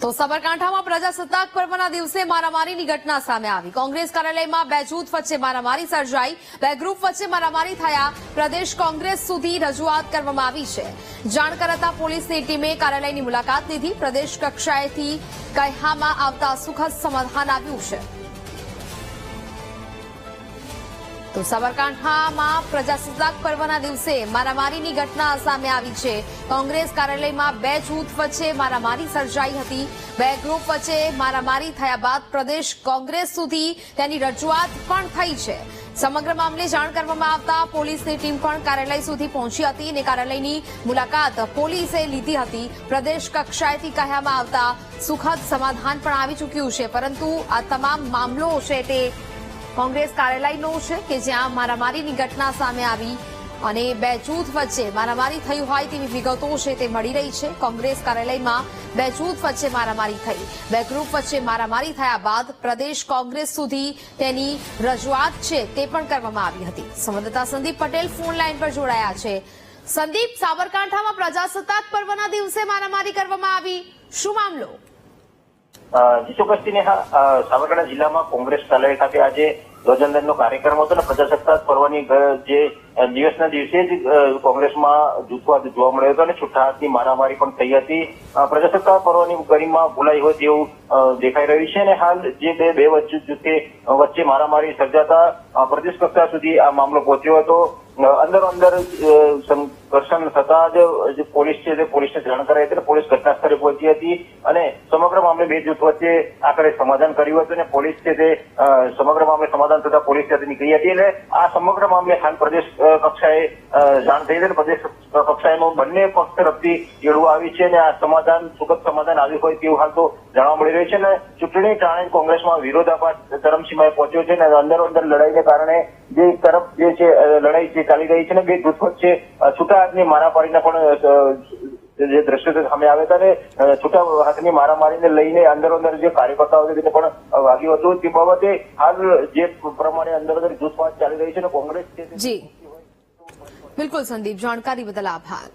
તો સાબરકાંઠામાં પ્રજાસત્તાક પર્વના દિવસે મારામારીની ઘટના સામે આવી. કોંગ્રેસ કાર્યાલયમાં બે જૂથ વચ્ચે મારામારી સર્જાઈ. બે ગ્રુપ વચ્ચે મારામારી થયા. પ્રદેશ કોંગ્રેસ સુધી રજૂઆત કરવામાં આવી છે. જાણ કરાતા પોલીસની ટીમે કાર્યાલયની મુલાકાત લીધી. પ્રદેશ કક્ષાએથી કહેવામાં આવતા સુખદ સમાધાન આવ્યું છે. તો સાબરકાંઠામાં પ્રજાસત્તાક પર્વના દિવસે મારામારીની ઘટના સામે આવી છે. કોંગ્રેસ કાર્યાલયમાં બે જૂથ વચ્ચે મારામારી સર્જાઈ હતી. બે ગ્રુપ વચ્ચે મારામારી થયા બાદ પ્રદેશ કોંગ્રેસ સુધી તેની રજૂઆત પણ થઈ છે. સમગ્ર મામલે જાણ કરવામાં આવતા પોલીસની ટીમ પણ કાર્યાલય સુધી પહોંચી હતી અને કાર્યાલયની મુલાકાત પોલીસે લીધી હતી. પ્રદેશ કક્ષાએથી કહેવામાં આવતા સુખદ સમાધાન પણ આવી ચૂક્યું છે. પરંતુ આ તમામ મામલો છે તે કોંગ્રેસ કાર્યાલયનો છે કે જ્યાં મારામારીની ઘટના સામે આવી અને બે જૂથ વચ્ચે મારામારી થઈ હોય તેવી વિગતો છે તે મળી રહી છે. કોંગ્રેસ કાર્યાલયમાં બે જૂથ વચ્ચે મારામારી થઈ. બે ગ્રુપ વચ્ચે મારામારી થયા બાદ પ્રદેશ કોંગ્રેસ સુધી તેની રજૂઆત છે તે પણ કરવામાં આવી હતી. સંવાદદાતા સંદીપ પટેલ ફોન લાઈન પર જોડાયા છે. સંદીપ, સાબરકાંઠામાં પ્રજાસત્તાક પર્વના દિવસે મારામારી કરવામાં આવી. શું મામલો? જીતુ ચોક્કસથી સાબરકાંઠા જિલ્લામાં કોંગ્રેસ કાર્યાલય ખાતે આજે ધ્વજવંદનનો કાર્યક્રમ હતો અને પ્રજાસત્તાક પર્વની જે દિવસના દિવસે જ કોંગ્રેસમાં જૂથવાદ જોવા મળ્યો હતો અને છૂટા મારામારી પણ થઈ હતી. પ્રજાસત્તાક પર્વની ગરિમા ભૂલાઈ હોય તેવું દેખાઈ રહ્યું છે અને હાલ જે બે બે વચ્ચે જૂથે વચ્ચે મારામારી સર્જાતા પ્રદેશ કક્ષા સુધી આ મામલો પહોંચ્યો હતો. અંદરો અંદર અ, સંઘર્ષણ થતા જ પોલીસ છે તે પોલીસને જાણ કરાઈ હતી પોલીસ ઘટના પહોંચી હતી અને સમગ્ર મામલે બે જૂથ વચ્ચે આખરે સમાધાન કર્યું હતું અને પોલીસ છે તે સમગ્ર મામલે સમાધાન થતા પોલીસ ત્યાંથી નીકળી હતી અને આ સમગ્ર મામલે હાલ પ્રદેશ કક્ષાએ જાણ થઈ હતી પ્રદેશ કક્ષાએનું બંને પક્ષ તરફથી એડવું આવી છે અને આ સમાધાન સુખદ સમાધાન આવ્યું હોય તેવું હાલ તો જાણવા મળી રહ્યું છે અને ચૂંટણી ટાણે કોંગ્રેસમાં વિરોધાભાસ ચરમસીમાએ પહોંચ્યો છે અને અંદરો અંદર લડાઈને કારણે જે તરફ જે છે લડાઈ જે ચાલી રહી છે ને બે જૂથ વચ્ચે છૂટા હાથની મારામારીના પણ જે દ્રશ્યો છે સામે આવ્યા હતા ને છૂટા હાથની મારામારીને લઈને અંદર અંદર જે કાર્યકર્તાઓ છે તેને પણ વાગ્યું હતું. તે બાબતે હાલ જે પ્રમાણે અંદર અંદર જૂથવાદ ચાલી રહી છે ને કોંગ્રેસ જી બિલકુલ સંદીપ જાણકારી બદલ આભાર.